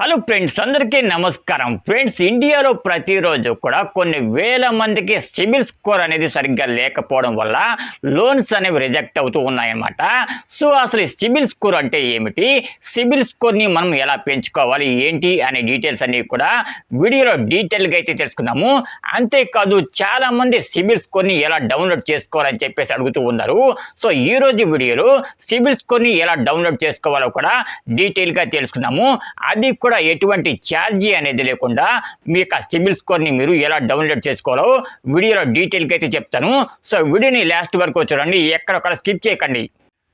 Hello friends అందరికీ నమస్కారం. Friends ఇండియాలో ప్రతిరోజు కూడా కొన్ని వేల మందికి సిబిల్ స్కోర్ అనేది సరిగ్గా లేకపోవడం వల్ల లోన్స్ అనేవి రిజెక్ట్ అవుతూ ఉన్నాయన్నమాట. సో అసలు ఈ సిబిల్ స్కోర్ అంటే ఏమిటి? సిబిల్ స్కోర్ని మనం ఎలా పెంచుకోవాలి? ఏంటి? అనే డీటెయిల్స్ అన్నీ కూడా వీడియోలో డీటెయిల్గా అయితే తెలుసుకుందాము. అంతేకాదు చాలా మంది సిబిల్ స్కోర్ని ఎలా డౌన్లోడ్ చేసుకోవాలని చెప్పేసి అడుగుతూ ఉన్నారు. సో ఈ రోజు వీడియోలో సిబిల్ స్కోర్ని ఎలా డౌన్లోడ్ చేసుకోవాలో కూడా డీటెయిల్గా తెలుసుకుందాము. అది కూడా ఎటువంటి ఛార్జీ అనేది లేకుండా మీ యొక్క సిబిల్ స్కోర్ని మీరు ఎలా డౌన్లోడ్ చేసుకోవాలో వీడియోలో డీటెయిల్కి అయితే చెప్తాను. సో వీడియోని లాస్ట్ వరకు చూడండి. ఎక్కడొక్కడ స్కిప్ చేయకండి.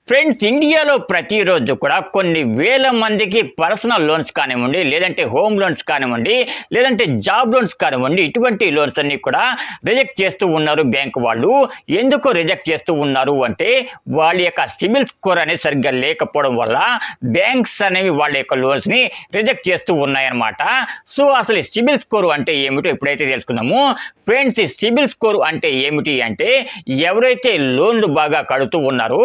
ఫ్రెండ్స్ ఇండియాలో ప్రతిరోజు కూడా కొన్ని వేల మందికి పర్సనల్ లోన్స్ కానివ్వండి లేదంటే హోమ్ లోన్స్ కానివ్వండి లేదంటే జాబ్ లోన్స్ కానివ్వండి ఇటువంటి లోన్స్ అన్ని కూడా రిజెక్ట్ చేస్తూ ఉన్నారు బ్యాంక్ వాళ్ళు. ఎందుకు రిజెక్ట్ చేస్తూ ఉన్నారు అంటే వాళ్ళ యొక్క సిబిల్ స్కోర్ అనేది సరిగ్గా లేకపోవడం వల్ల బ్యాంక్స్ అనేవి వాళ్ళ యొక్క లోన్స్ని రిజెక్ట్ చేస్తూ ఉన్నాయన్నమాట. సో అసలు సిబిల్ స్కోర్ అంటే ఏమిటో ఇప్పుడైతే తెలుసుకుందాము ఫ్రెండ్స్ ఈ సిబిల్ స్కోర్ అంటే ఏమిటి అంటే ఎవరైతే లోన్లు బాగా కడుతూ ఉన్నారో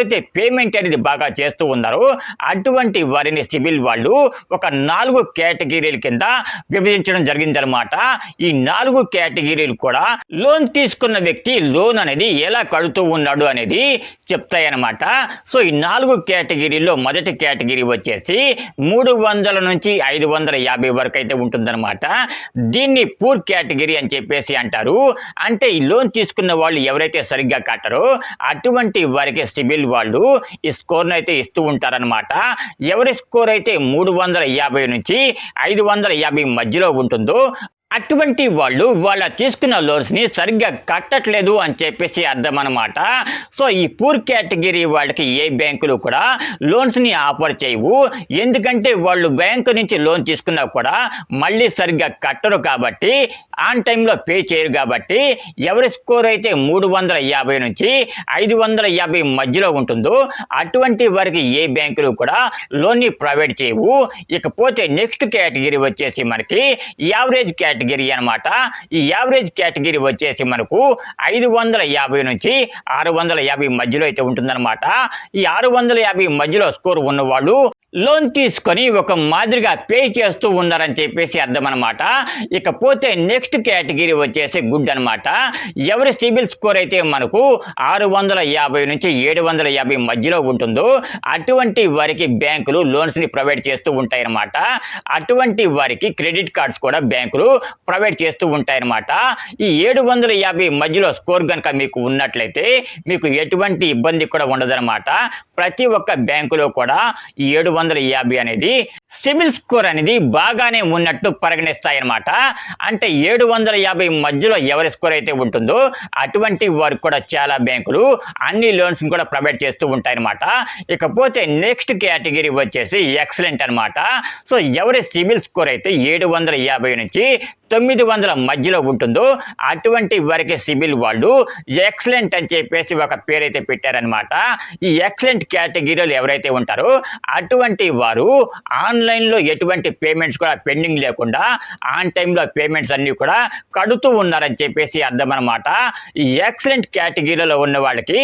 ఎవరైతే పేమెంట్ అనేది బాగా చేస్తూ ఉన్నారో అటువంటి వారిని సిబిల్ వాళ్ళు ఒక నాలుగు కేటగిరీల కింద విభజించడం జరిగిందనమాట ఈ నాలుగు కేటగిరీలు కూడా లోన్ తీసుకున్న వ్యక్తి లోన్ అనేది ఎలా కడుతూ ఉన్నాడు అనేది చెప్తాయన్నమాట. సో ఈ నాలుగు కేటగిరీలో మొదటి కేటగిరీ వచ్చేసి మూడు వందల నుంచి ఐదు వందల యాభై వరకు అయితే ఉంటుందన్నమాట. దీన్ని పూర్ కేటగిరీ అని చెప్పేసి అంటారు. అంటే ఈ లోన్ తీసుకున్న వాళ్ళు ఎవరైతే సరిగ్గా కట్టరో అటువంటి వారికి సిబిల్ వాళ్ళు ఈ స్కోర్ను అయితే ఇస్తూ ఉంటారనమాట ఎవరి స్కోర్ అయితే మూడు వందల యాభై నుంచి ఐదు వందల యాభై మధ్యలో ఉంటుందో అటువంటి వాళ్ళు వాళ్ళ తీసుకున్న లోన్స్ని సరిగ్గా కట్టట్లేదు అని చెప్పేసి అర్థం అనమాట సో ఈ పూర్ కేటగిరీ వాళ్ళకి ఏ బ్యాంకులు కూడా లోన్స్ని ఆఫర్ చేయవు. ఎందుకంటే వాళ్ళు బ్యాంకు నుంచి లోన్ తీసుకున్నా కూడా మళ్ళీ సరిగ్గా కట్టరు కాబట్టి ఆన్ టైంలో పే చేయరు కాబట్టి ఎవరి స్కోర్ అయితే మూడు వందల యాభై నుంచి ఐదు వందల యాభై మధ్యలో ఉంటుందో అటువంటి వారికి ఏ బ్యాంకులు కూడా లోన్ని ప్రొవైడ్ చేయవు. ఇకపోతే నెక్స్ట్ కేటగిరీ వచ్చేసి మనకి యావరేజ్ కేటగిరీ అన్నమాట. ఈ యావరేజ్ కేటగిరీ వచ్చేసి మనకు ఐదు వందల యాభై నుంచి ఆరు వందల యాభై మధ్యలో అయితే ఉంటుందన్నమాట. ఈ ఆరు వందల యాభై మధ్యలో స్కోర్ ఉన్నవాళ్ళు లోన్ తీసుకొని ఒక మాదిరిగా పే చేస్తూ ఉన్నారని చెప్పేసి అర్థం అనమాట ఇకపోతే నెక్స్ట్ కేటగిరీ వచ్చేసి గుడ్ అనమాట ఎవరి సిబిల్ స్కోర్ అయితే మనకు ఆరు వందల యాభై నుంచి ఏడు వందల యాభై మధ్యలో ఉంటుందో అటువంటి వారికి బ్యాంకులు లోన్స్ని ప్రొవైడ్ చేస్తూ ఉంటాయన్నమాట. అటువంటి వారికి క్రెడిట్ కార్డ్స్ కూడా బ్యాంకులు ప్రొవైడ్ చేస్తూ ఉంటాయన్నమాట. ఈ ఏడు వందల యాభై మధ్యలో స్కోర్ కనుక మీకు ఉన్నట్లయితే మీకు ఎటువంటి ఇబ్బంది కూడా ఉండదన్నమాట. ప్రతి ఒక్క బ్యాంకులో కూడా ఈ ఏడు వందల యాభై అనేది సిబిల్ స్కోర్ అనేది బాగానే ఉన్నట్టు పరిగణిస్తాయన్నమాట. అంటే ఏడు వందల యాభై మధ్యలో ఎవరి స్కోర్ అయితే ఉంటుందో అటువంటి వారు కూడా చాలా బ్యాంకులు అన్ని లోన్స్ కూడా ప్రొవైడ్ చేస్తూ ఉంటాయన్నమాట. ఇకపోతే నెక్స్ట్ కేటగిరీ వచ్చేసి ఎక్సలెంట్ అన్నమాట. సో ఎవరి సిబిల్ స్కోర్ అయితే ఏడు వందల యాభై నుంచి తొమ్మిది వందల మధ్యలో ఉంటుందో అటువంటి వారికి సిబిల్ వాళ్ళు ఎక్సలెంట్ అని చెప్పేసి ఒక పేరైతే పెట్టారనమాట ఈ ఎక్సలెంట్ కేటగిరీలో ఎవరైతే ఉంటారో అటువంటి వారు ఆన్లైన్లో ఎటువంటి పేమెంట్స్ కూడా పెండింగ్ లేకుండా ఆన్ టైంలో పేమెంట్స్ అన్నీ కూడా కడుతూ ఉన్నారని చెప్పేసి అర్థం అనమాట ఎక్సలెంట్ కేటగిరీలో ఉన్న వాళ్ళకి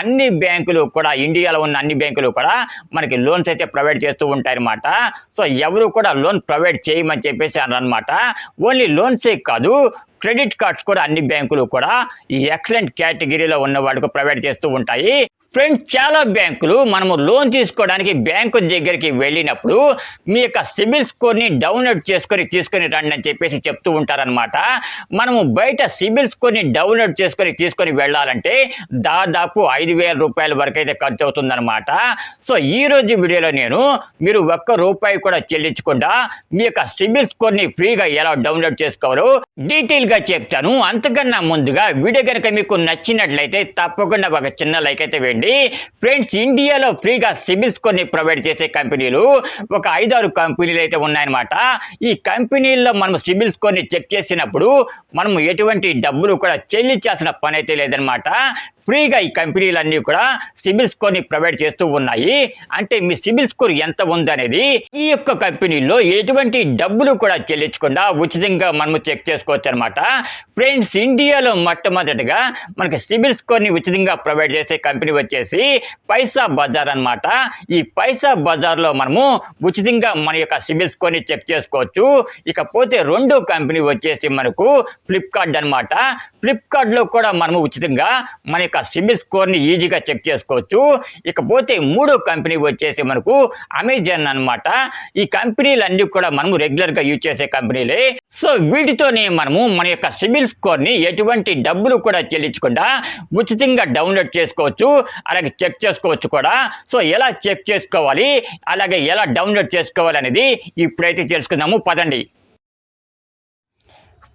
అన్ని బ్యాంకులు కూడా ఇండియాలో ఉన్న అన్ని బ్యాంకులు కూడా మనకి లోన్స్ అయితే ప్రొవైడ్ చేస్తూ ఉంటాయన్నమాట. సో ఎవరు కూడా లోన్ ప్రొవైడ్ చేయమని చెప్పేసి అన్నమాట ఓన్లీ లోన్సే కాదు క్రెడిట్ కార్డ్స్ కూడా అన్ని బ్యాంకులు కూడా ఈ ఎక్సలెంట్ కేటగిరీలో ఉన్న వాళ్ళకు ప్రొవైడ్ చేస్తూ ఉంటాయి. ఫ్రెండ్స్ చాలా బ్యాంకులు మనము లోన్ తీసుకోవడానికి బ్యాంకు దగ్గరికి వెళ్ళినప్పుడు మీ యొక్క సిబిల్ స్కోర్ని డౌన్లోడ్ చేసుకొని తీసుకొని రండి అని చెప్పేసి చెప్తూ ఉంటారనమాట మనము బయట సిబిల్ స్కోర్ని డౌన్లోడ్ చేసుకొని తీసుకొని వెళ్ళాలంటే దాదాపు ఐదు వేల రూపాయల వరకు అయితే ఖర్చు అవుతుందన్నమాట. సో ఈ రోజు వీడియోలో నేను మీరు ఒక్క రూపాయి కూడా చెల్లించకుండా మీ యొక్క సిబిల్ స్కోర్ని ఫ్రీగా ఎలా డౌన్లోడ్ చేసుకోవాలో ముందుగా చెప్తాను. అంతకన్నా ముందుగా వీడియో కనుక మీకు నచ్చినట్లయితే తప్పకుండా ఒక చిన్న లైక్ అయితే వేయండి. ఫ్రెండ్స్ ఇండియాలో ఫ్రీగా సిబిల్ స్కోర్ని ప్రొవైడ్ చేసే కంపెనీలు ఒక ఐదారు కంపెనీలు అయితే ఉన్నాయన్నమాట. ఈ కంపెనీల్లో మనం సిబిల్ స్కోర్ని చెక్ చేసినప్పుడు మనం ఎటువంటి డబ్బులు కూడా చెల్లించాల్సిన పని అయితే లేదనమాట ఫ్రీగా ఈ కంపెనీలన్నీ కూడా సిబిల్ స్కోర్ని ప్రొవైడ్ చేస్తూ ఉన్నాయి. అంటే మీ సిబిల్ స్కోర్ ఎంత ఉందనేది ఈ యొక్క కంపెనీలో ఎటువంటి డబ్బులు కూడా చెల్లించకుండా ఉచితంగా మనము చెక్ చేసుకోవచ్చు అనమాట ఫ్రెండ్స్ ఇండియాలో మొట్టమొదటిగా మనకి సిబిల్ స్కోర్ని ఉచితంగా ప్రొవైడ్ చేసే కంపెనీ వచ్చేసి పైసా బజార్ అన్నమాట. ఈ పైసా బజార్లో మనము ఉచితంగా మన యొక్క సిబిల్ స్కోర్ని చెక్ చేసుకోవచ్చు. ఇకపోతే రెండో కంపెనీ వచ్చేసి మనకు ఫ్లిప్కార్ట్ అనమాట ఫ్లిప్కార్ట్లో కూడా మనము ఉచితంగా మన యొక్క సిబిల్ స్కోర్ని ఈజీగా చెక్ చేసుకోవచ్చు. ఇకపోతే మూడో కంపెనీ వచ్చేసి మనకు అమెజాన్ అన్నమాట. ఈ కంపెనీలన్నీ కూడా మనము రెగ్యులర్గా యూజ్ చేసే కంపెనీలే. సో వీటితోనే మనము మన యొక్క సిబిల్ స్కోర్ని ఎటువంటి డబ్బులు కూడా చెల్లించకుండా ఉచితంగా డౌన్లోడ్ చేసుకోవచ్చు. అలాగే చెక్ చేసుకోవచ్చు కూడా. సో ఎలా చెక్ చేసుకోవాలి? అలాగే ఎలా డౌన్లోడ్ చేసుకోవాలి అనేది ఇప్పుడైతే తెలుసుకుందాము. పదండి.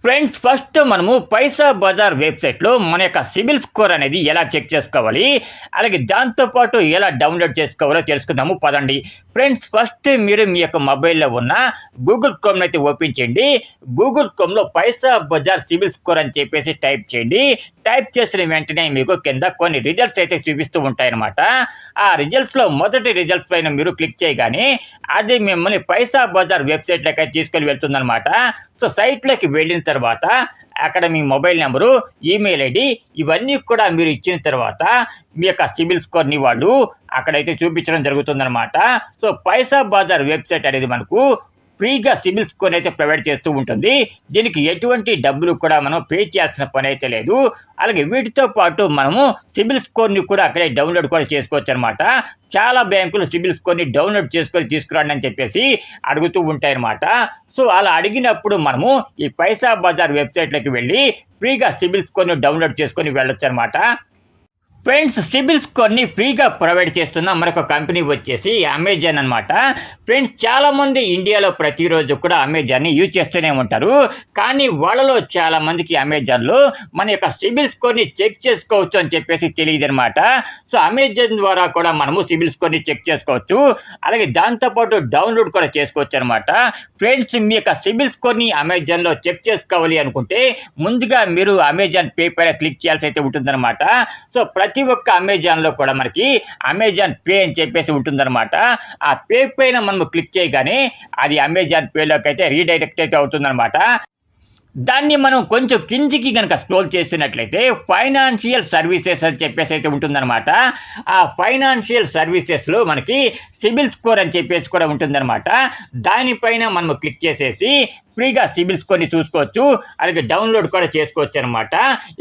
ఫ్రెండ్స్ ఫస్ట్ మనము పైసా బజార్ వెబ్సైట్లో మన యొక్క సిబిల్ స్కోర్ అనేది ఎలా చెక్ చేసుకోవాలి అలాగే దాంతోపాటు ఎలా డౌన్లోడ్ చేసుకోవాలో తెలుసుకుందాము పదండి. ఫ్రెండ్స్ ఫస్ట్ మీరు మీ యొక్క మొబైల్లో ఉన్న గూగుల్ క్రోమ్ని అయితే ఓపెన్ చేయండి. గూగుల్ క్రోమ్లో పైసా బజార్ సిబిల్ స్కోర్ అని చెప్పేసి టైప్ చేయండి. టైప్ చేసిన వెంటనే మీకు కింద కొన్ని రిజల్ట్స్ అయితే చూపిస్తూ ఉంటాయన్నమాట. ఆ రిజల్ట్స్లో మొదటి రిజల్ట్స్ పైన మీరు క్లిక్ చేయగానే అది మిమ్మల్ని పైసా బజార్ వెబ్సైట్లోకి అయితే తీసుకొని వెళ్తుందన్నమాట. సో సైట్లోకి వెళ్ళిన తర్వాత తర్వాత అక్కడ మీ మొబైల్ నెంబరు ఈమెయిల్ ఐడి ఇవన్నీ కూడా మీరు ఇచ్చిన తర్వాత మీ యొక్క సిబిల్ స్కోర్ని వాళ్ళు అక్కడైతే చూపించడం జరుగుతుందన్నమాట. సో పైసా బజార్ వెబ్సైట్ అనేది మనకు ఫ్రీగా సిబిల్ స్కోర్ అయితే ప్రొవైడ్ చేస్తూ ఉంటుంది. దీనికి ఎటువంటి డబ్బులు కూడా మనం పే చేయాల్సిన పని అయితే లేదు. అలాగే వీటితో పాటు మనము సిబిల్ స్కోర్ని కూడా అక్కడే డౌన్లోడ్ కూడా చేసుకోవచ్చు అనమాట చాలా బ్యాంకులు సిబిల్ స్కోర్ని డౌన్లోడ్ చేసుకొని తీసుకురండి అని చెప్పేసి అడుగుతూ ఉంటాయన్నమాట. సో అలా అడిగినప్పుడు మనము ఈ పైసా బజార్ వెబ్సైట్లోకి వెళ్ళి ఫ్రీగా సిబిల్ స్కోర్ని డౌన్లోడ్ చేసుకొని వెళ్ళొచ్చు అనమాట ఫ్రెండ్స్ సిబిల్ స్కోర్ని ఫ్రీగా ప్రొవైడ్ చేస్తున్న మరొక కంపెనీ వచ్చేసి అమెజాన్ అనమాట ఫ్రెండ్స్ చాలామంది ఇండియాలో ప్రతిరోజు కూడా అమెజాన్ని యూజ్ చేస్తూనే ఉంటారు. కానీ వాళ్ళలో చాలా మందికి అమెజాన్లో మన యొక్క సిబిల్ స్కోర్ని చెక్ చేసుకోవచ్చు అని చెప్పేసి తెలియదు అనమాట సో అమెజాన్ ద్వారా కూడా మనము సిబిల్ స్కోర్ని చెక్ చేసుకోవచ్చు. అలాగే దాంతోపాటు డౌన్లోడ్ కూడా చేసుకోవచ్చు అనమాట ఫ్రెండ్స్ మీ యొక్క సిబిల్ స్కోర్ని అమెజాన్లో చెక్ చేసుకోవాలి అనుకుంటే ముందుగా మీరు అమెజాన్ పేపర్ క్లిక్ చేయాల్సి అయితే ఉంటుందన్నమాట. సో ప్రతి ప్రతి ఒక్క అమెజాన్లో కూడా మనకి అమెజాన్ పే అని చెప్పేసి ఉంటుందన్నమాట. ఆ పే పైన మనం క్లిక్ చేయగానే అది అమెజాన్ పేలోకి అయితే రీడైరెక్ట్ అయితే అవుతుందన్నమాట. దాన్ని మనం కొంచెం కిందికి కనుక స్క్రోల్ చేసినట్లయితే ఫైనాన్షియల్ సర్వీసెస్ అని చెప్పేసి అయితే ఉంటుందన్నమాట. ఆ ఫైనాన్షియల్ సర్వీసెస్లో మనకి సిబిల్ స్కోర్ అని చెప్పేసి కూడా ఉంటుందన్నమాట. దానిపైన మనం క్లిక్ చేసేసి ఫ్రీగా సిబిల్ స్కోర్ని చూసుకోవచ్చు అలాగే డౌన్లోడ్ కూడా చేసుకోవచ్చు అనమాట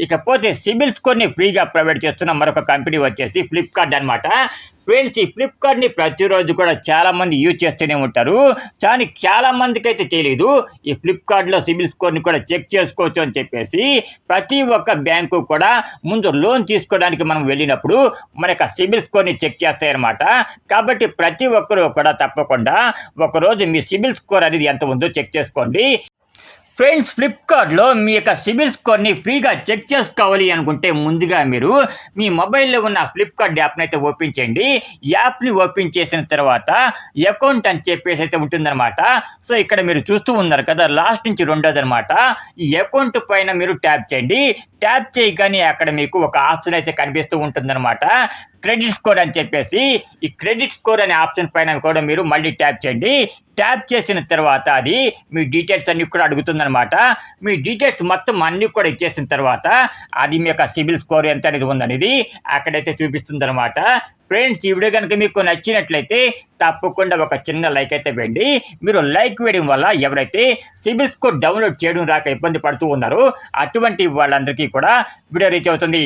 ఇకపోతే సిబిల్ స్కోర్ని ఫ్రీగా ప్రొవైడ్ చేస్తున్న మరొక కంపెనీ వచ్చేసి ఫ్లిప్కార్ట్ అనమాట ఫ్రెండ్స్ ఈ ఫ్లిప్కార్ట్ని ప్రతిరోజు కూడా చాలామంది యూజ్ చేస్తూనే ఉంటారు. కానీ చాలా మందికి అయితే తెలియదు ఈ ఫ్లిప్కార్ట్లో సిబిల్ స్కోర్ని కూడా చెక్ చేసుకోవచ్చు అని చెప్పేసి ప్రతి ఒక్క బ్యాంకు కూడా ముందు లోన్ తీసుకోవడానికి మనం వెళ్ళినప్పుడు మన యొక్క సిబిల్ స్కోర్ని చెక్ చేస్తాయన్నమాట కాబట్టి ప్రతి ఒక్కరూ కూడా తప్పకుండా ఒకరోజు మీ సిబిల్ స్కోర్ అనేది ఎంత ఉందో చెక్ చేసుకోండి. ఫ్రెండ్స్ ఫ్లిప్కార్ట్లో మీ యొక్క సిబిల్ స్కోర్ని ఫ్రీగా చెక్ చేసుకోవాలి అనుకుంటే ముందుగా మీరు మీ మొబైల్లో ఉన్న ఫ్లిప్కార్ట్ యాప్ని అయితే ఓపెన్ చేయండి. యాప్ని ఓపెన్ చేసిన తర్వాత అకౌంట్ అని చెప్పేసి అయితే ఉంటుందన్నమాట. సో ఇక్కడ మీరు చూస్తూ ఉన్నారు కదా లాస్ట్ నుంచి రెండోదన్నమాట. ఈ అకౌంట్ పైన మీరు ట్యాప్ చేయండి. ట్యాప్ చేయగానే అక్కడ మీకు ఒక ఆప్షన్ అయితే కనిపిస్తూ ఉంటుందన్నమాట. క్రెడిట్ స్కోర్ అని చెప్పేసి ఈ క్రెడిట్ స్కోర్ అనే ఆప్షన్ పైన కూడా మీరు మళ్ళీ ట్యాప్ చేయండి. ట్యాప్ చేసిన తర్వాత అది మీ డీటెయిల్స్ అన్నీ కూడా అడుగుతుందనమాట మీ డీటెయిల్స్ మొత్తం అన్ని కూడా ఇచ్చేసిన తర్వాత అది మీ యొక్క సిబిల్ స్కోర్ ఎంత అనేది ఉందనేది అక్కడైతే చూపిస్తుందన్నమాట. ఫ్రెండ్స్ ఈ వీడియో కనుక మీకు నచ్చినట్లయితే తప్పకుండా ఒక చిన్న లైక్ అయితే వేయండి. మీరు లైక్ వేయడం వల్ల ఎవరైతే సిబిల్ స్కోర్ డౌన్లోడ్ చేయడం రాక ఇబ్బంది పడుతూ ఉన్నారో అటువంటి వాళ్ళందరికీ కూడా వీడియో రీచ్ అవుతుంది.